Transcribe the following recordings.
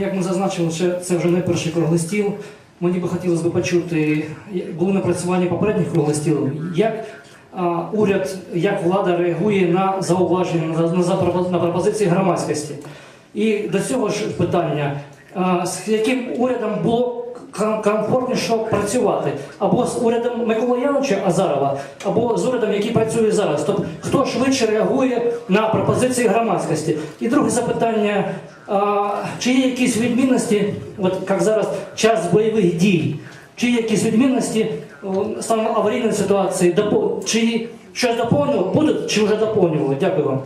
Як ми зазначили, це вже не перший круглий стіл. Мені би хотілося б почути, були напрацювання попередніх круглих стілів. Як а, уряд, як влада реагує на зауваження, на, на, на пропозиції громадськості? І до цього ж питання, а, з яким урядом було комфортніше працювати? Або з урядом Миколи Яновича Азарова, або з урядом, який працює зараз. Тобто, хто швидше реагує на пропозиції громадськості? І друге запитання. А, чи є якісь відмінності, от як зараз час бойових дій, чи є якісь відмінності станом аварійної ситуації, допо- чи щось доповнювали, будуть, чи вже доповнювали? Дякую вам.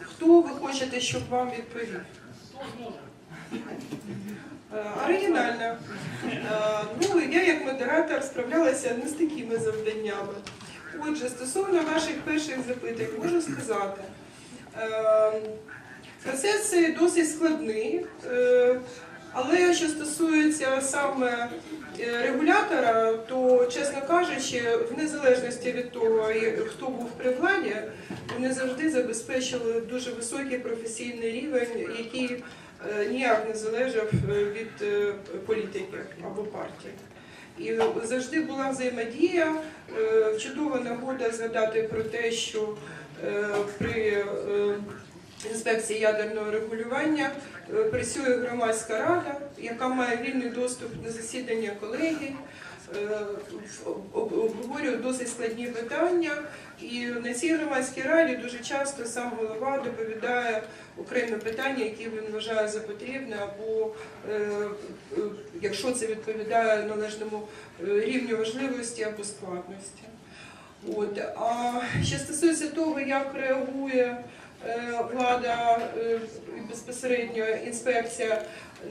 Хто ви хочете, щоб вам відповів? Е, Оригінально. Е, Ну, я як модератор справлялася не з такими завданнями. Отже, стосовно ваших перших запитань, можу сказати. е, Процес досить складний, е, але що стосується саме регулятора, то, чесно кажучи, в незалежності від того, хто був при владі, вони завжди забезпечили дуже високий професійний рівень, який ніяк не залежав е, від е, політики або партії. І завжди була взаємодія. Е, Чудова нагода згадати про те, що е, при е, інспекції ядерного регулювання е, працює громадська рада, яка має вільний доступ на засідання колегії, е, обговорює досить складні питання. І на цій громадській раді дуже часто сам голова доповідає окремі питання, які він вважає за потрібне, або е, е, якщо це відповідає належному рівню важливості або складності. От. А що стосується того, як реагує влада безпосередньо інспекція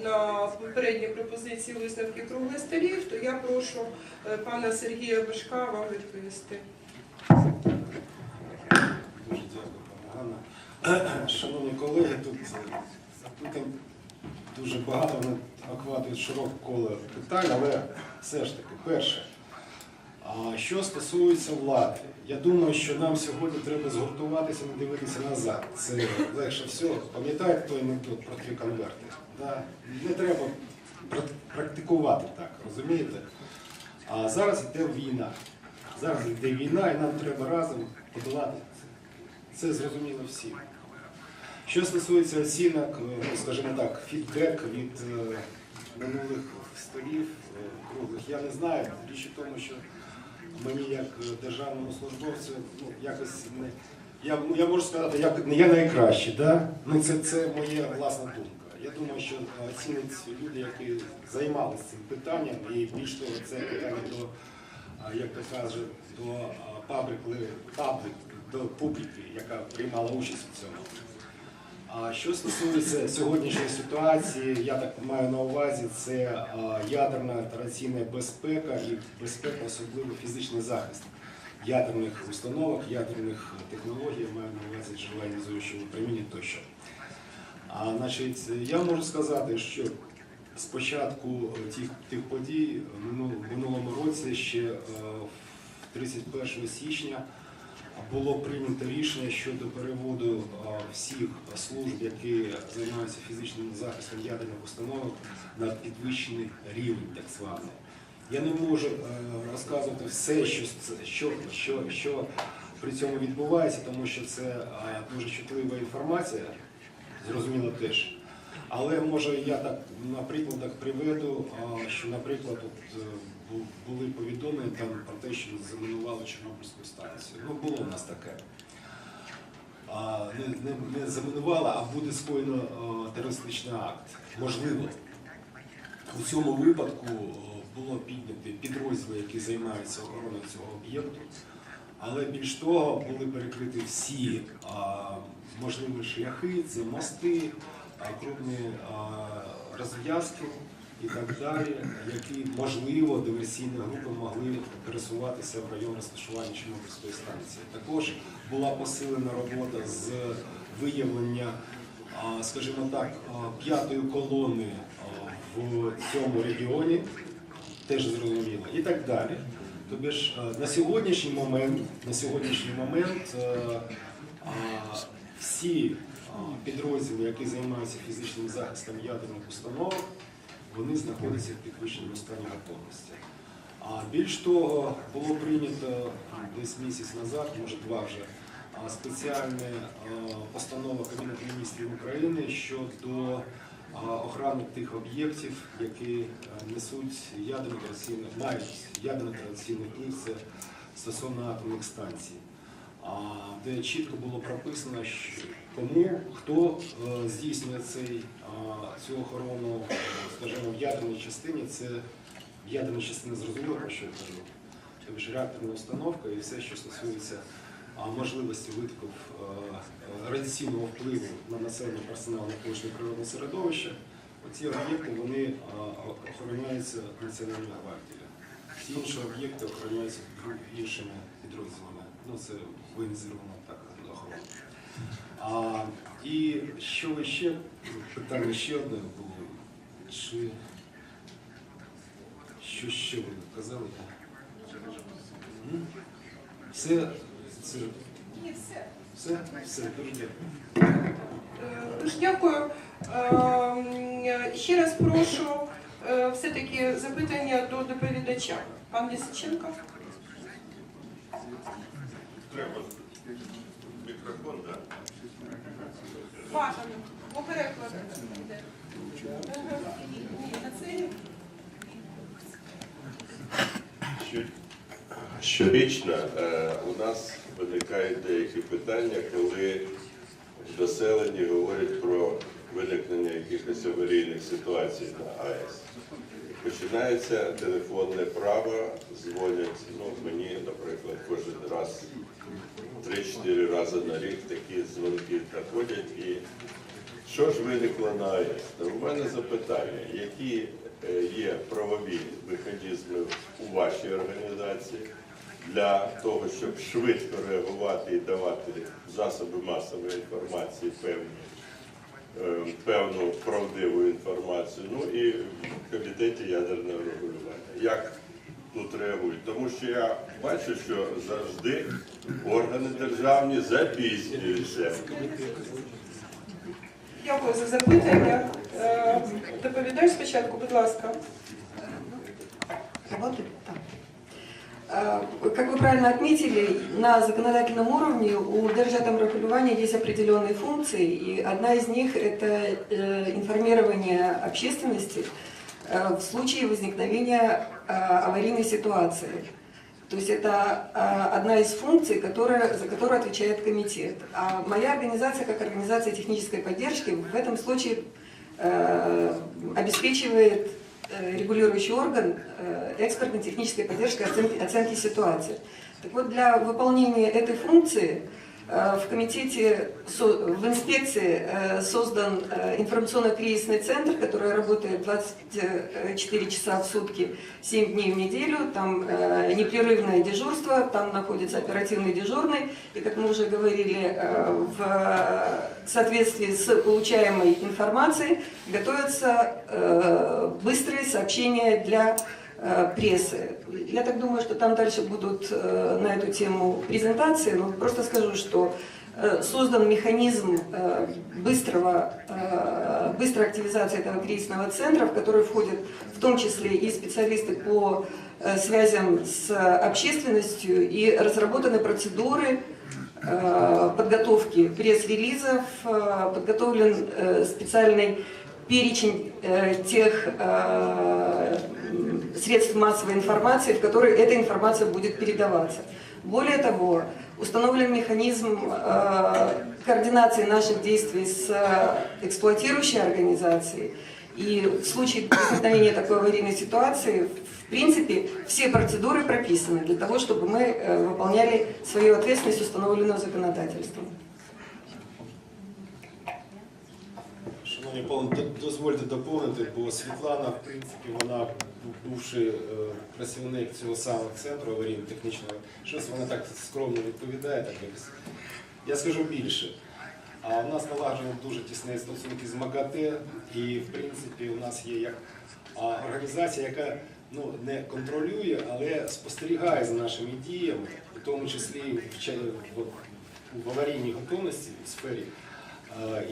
на попередні пропозиції висновки круглих столів, то я прошу е, пана Сергія Башка вам відповісти. Дуже дякую, пане Ганна. Шановні колеги, тут е, запитань дуже багато, охватують широке коло питань, але все ж таки, перше, що стосується влади, я думаю, що нам сьогодні треба згуртуватися, не дивитися назад. Це легше всього. Пам'ятаєте той анекдот про три конверти? Да? Не треба практикувати так, розумієте? А зараз йде війна. Зараз йде війна, і нам треба разом подолати це. Це зрозуміло всім. Що стосується оцінок, ну, скажімо так, фідбек від е, минулих столів е, круглих, я не знаю. Річ у тому, що мені як е, державному службовцю ну, якось не. Я, я можу сказати, я я найкращий, да? ну, це, це моя власна думка. Я думаю, що е, оцінять люди, які займалися цим питанням, і більш того, це питання до, як то каже, до а, паблік, паблік, до публіки, яка приймала участь у цьому. А що стосується сьогоднішньої ситуації, я так маю на увазі, це ядерна операційна безпека і безпека, особливо фізичний захист ядерних установок, ядерних технологій, я маю на увазі джерела іонізуючого випроміння тощо. А, значить, я можу сказати, що з початку тих, тих подій в минулому році, ще е, 31 січня, було прийнято рішення щодо переводу е, всіх служб, які займаються фізичним захистом ядерних установок, на підвищений рівень, так званий. Я не можу е, розказувати все, що, що, що, що при цьому відбувається, тому що це е, дуже чутлива інформація, зрозуміло теж. Але може я так наприклад так приведу, що, наприклад, от, е, були повідомлення там про те, що замінували Чорнобильську станцію. Ну було в нас таке. А, не, не, не замінували, а буде скоєно е, терористичний акт. Можливо. У цьому випадку е, було підняті підрозділи, які займаються охороною цього об'єкту. Але більш того, були перекриті всі а, можливі шляхи, це мости, крупні розв'язки і так далі, які, можливо, диверсійні групи могли пересуватися в район розташування Чорнобильської станції. Також була посилена робота з виявлення, а, скажімо так, п'ятої колони в цьому регіоні теж зрозуміло, і так далі. Тобі ж е, на сьогоднішній момент, на сьогоднішній момент е, всі підрозділи, які займаються фізичним захистом ядерних установок, вони знаходяться в підвищеному стані готовності. А більш того, було прийнято десь місяць назад, може два вже, спеціальна постанова Кабінету міністрів України щодо а, охорони тих об'єктів, які а, несуть ядерний радіаційний, мають радіаційний вплив це стосовно атомних станцій. Де чітко було прописано, кому хто е, здійснює цей, цю охорону, е, скажімо, в ядерній частині, це в ядерній частині зрозуміло, про що я кажу. Тобто реакторна установка і все, що стосується можливості витоків е, е, радіаційного впливу на населення персонал навколишнє природне середовище, оці об'єкти вони охороняються національною гвардією. Всі інші об'єкти охороняються іншими підрозділами. Ну, це воєнізована так охорона. А, і що ще, питання ще одне було. Чи що ще ви казали? М? Все, це, Ні, все. все, все, дуже дякую. Е, Дуже дякую. Ем, Ще раз прошу е, все-таки запитання до доповідача. Пан Лісиченко. Треба мікрофон, так? Бажано. Бо переклад йде. Ага. Ні, на це Що, щорічно е, у нас виникають деякі питання, коли в населенні говорять про виникнення якихось аварійних ситуацій на АЕС. Починається телефонне право, дзвонять, ну мені, наприклад, кожен раз 3-4 рази на рік такі дзвонки доходять. І що ж виникло на АЕС? То в мене запитання, які е, є правові механізми у вашій організації для того, щоб швидко реагувати і давати засоби масової інформації певні е, певну правдиву інформацію. Ну і в комітеті ядерного регулювання. Як тут реагують? Тому що я бачу, що завжди органи державні запізнюються. Дякую за запитання. Е, Доповідач спочатку, будь ласка. Работает? А, Как вы правильно отметили, на законодательном уровне у Держатомрегулирования есть определенные функции, и одна из них – это э, информирование общественности э, в случае возникновения э, аварийной ситуации. То есть это э, одна из функций, которая, за которую отвечает комитет. А моя организация, как организация технической поддержки, в этом случае э, обеспечивает э, регулирующий орган э, экспертно-технической поддержки оценки, оценки ситуации. Так вот, для выполнения этой функции э, в комитете, в инспекции э, создан э, информационно-кризисный центр, который работает 24 часа в сутки, 7 дней в неделю. Там э, непрерывное дежурство, там находится оперативный дежурный. И, как мы уже говорили, э, в соответствии с получаемой информацией готовятся э, быстрые сообщения для э, прессы. Я так думаю, что там дальше будут э, на эту тему презентации, но просто скажу, что э, создан механизм э, быстрого, э, быстрой активизации этого кризисного центра, в который входят в том числе и специалисты по э, связям с общественностью, и разработаны процедуры э, подготовки пресс-релизов, э, подготовлен э, специальный перечень э, тех э, средств массовой информации, в которые эта информация будет передаваться. Более того, установлен механизм э, координации наших действий с э, эксплуатирующей организацией. И в случае возникновения такой аварийной ситуации, в принципе, все процедуры прописаны для того, чтобы мы э, выполняли свою ответственность, установленную законодательством. Шановні пане, д- дозвольте доповнити, бо Світлана, в принципі, вона, бувши е, працівник цього самого центру аварійно-технічного, щось вона так скромно відповідає, так якось. Я скажу більше. А у нас налагоджені дуже тісні стосунки з МАГАТЕ, і в принципі у нас є як організація, яка ну, не контролює, але спостерігає за нашими діями, в тому числі в, аварійній готовності в сфері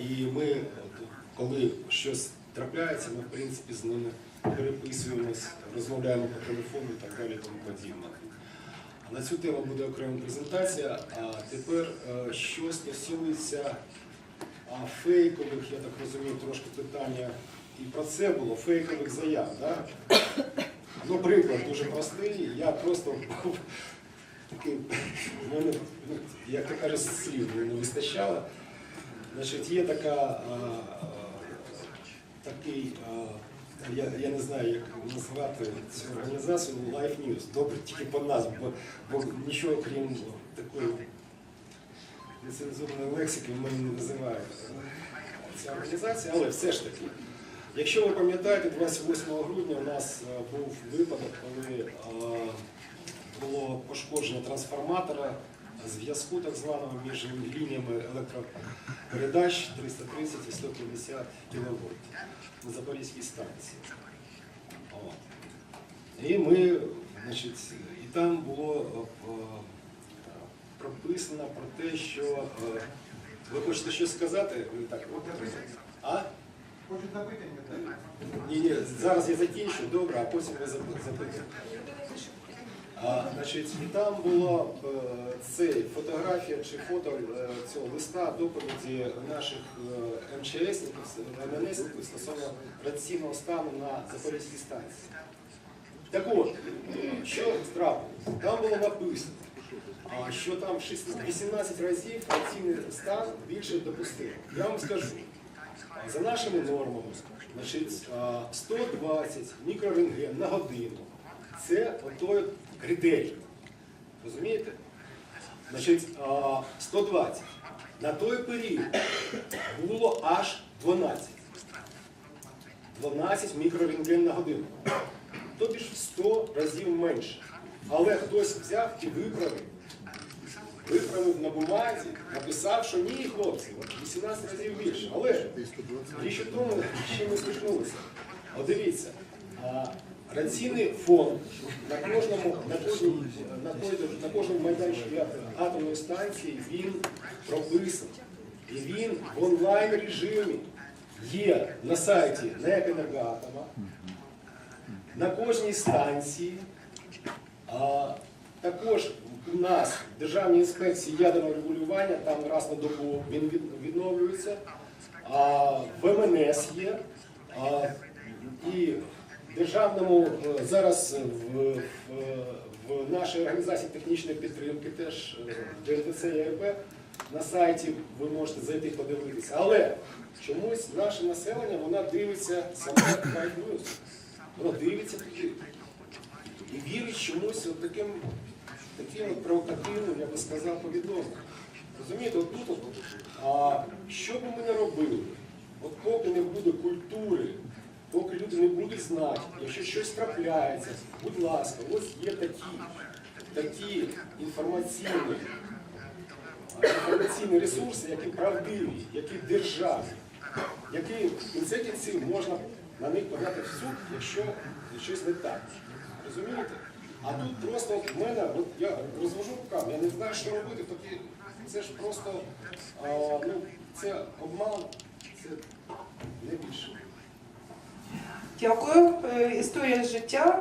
І ми, коли щось трапляється, ми в принципі з ними переписуємось, розмовляємо по телефону і так далі тому подібне. На цю тему буде окрема презентація. А тепер, е, що стосується фейкових, я так розумію, трошки питання і про це було, фейкових заяв. Да? Ну, приклад дуже простий. Я просто був такий, мене, ну, як то кажуть, слів не вистачало. Значить, є така, такий, я, я не знаю, як назвати цю організацію Life News. Добре, тільки по назві, бо, бо нічого крім такої нецензурної лексики в мене не визиває ця організація, але все ж таки. Якщо ви пам'ятаєте, 28 грудня у нас був випадок, коли було пошкодження трансформатора зв'язку так званого між лініями електропередач 330 і 150 кВт на Запорізькій станції. От. І ми, значить, і там було е, прописано про те, що е, ви хочете щось сказати? Ви так, а? Хочуть запитання. Ні, ні, зараз я закінчу, добре, а потім ви запитаєте. А, значить, і там була е, цей фотографія чи фото е, цього листа доповіді наших е, МЧСників, МНСників стосовно радіаційного стану на Запорізькій станції. Так от, що трапилось? Там було написано, що там 16 18 разів радіаційний стан більше допустимо. Я вам скажу, за нашими нормами, значить, а, 120 мікрорентген на годину. Це отой критерій. Розумієте? Значить, 120. На той період було аж 12. 12 мікрорентген на годину. Тобі ж в 100 разів менше. Але хтось взяв і виправив. Виправив на бумазі, написав, що ні, хлопці, 18 разів більше. Але річ у тому, що ми стикнулися. От дивіться, раційний фонд на кожному, на кожній, на кожному, на кожному майданчику атомної станції він прописаний. І він в онлайн режимі є на сайті НЕК «Енергоатома», на кожній станції. А, також у нас в Державній інспекції ядерного регулювання, там раз на добу він відновлюється. А, в МНС є. А, і державному е, зараз в, в, в нашій організації технічної підтримки, теж е, ДНТЦ і АРП, на сайті ви можете зайти подивитися. Але чомусь наше населення вона дивиться саме Live News. Воно дивиться туди. І вірить чомусь от таким, таким от провокативним, я би сказав, повідомленням. Розумієте, от тут, от, а, що би ми не робили, от поки не буде культури, поки люди не будуть знати, якщо щось трапляється, будь ласка, ось є такі, такі інформаційні, інформаційні ресурси, які правдиві, які державні, які в кінці можна на них подати в суд, якщо щось не так. Розумієте? А тут просто в мене, от я розвожу руками, я не знаю, що робити, тоді це ж просто а, ну, це обман, це не більше. Дякую. Е, Історія життя.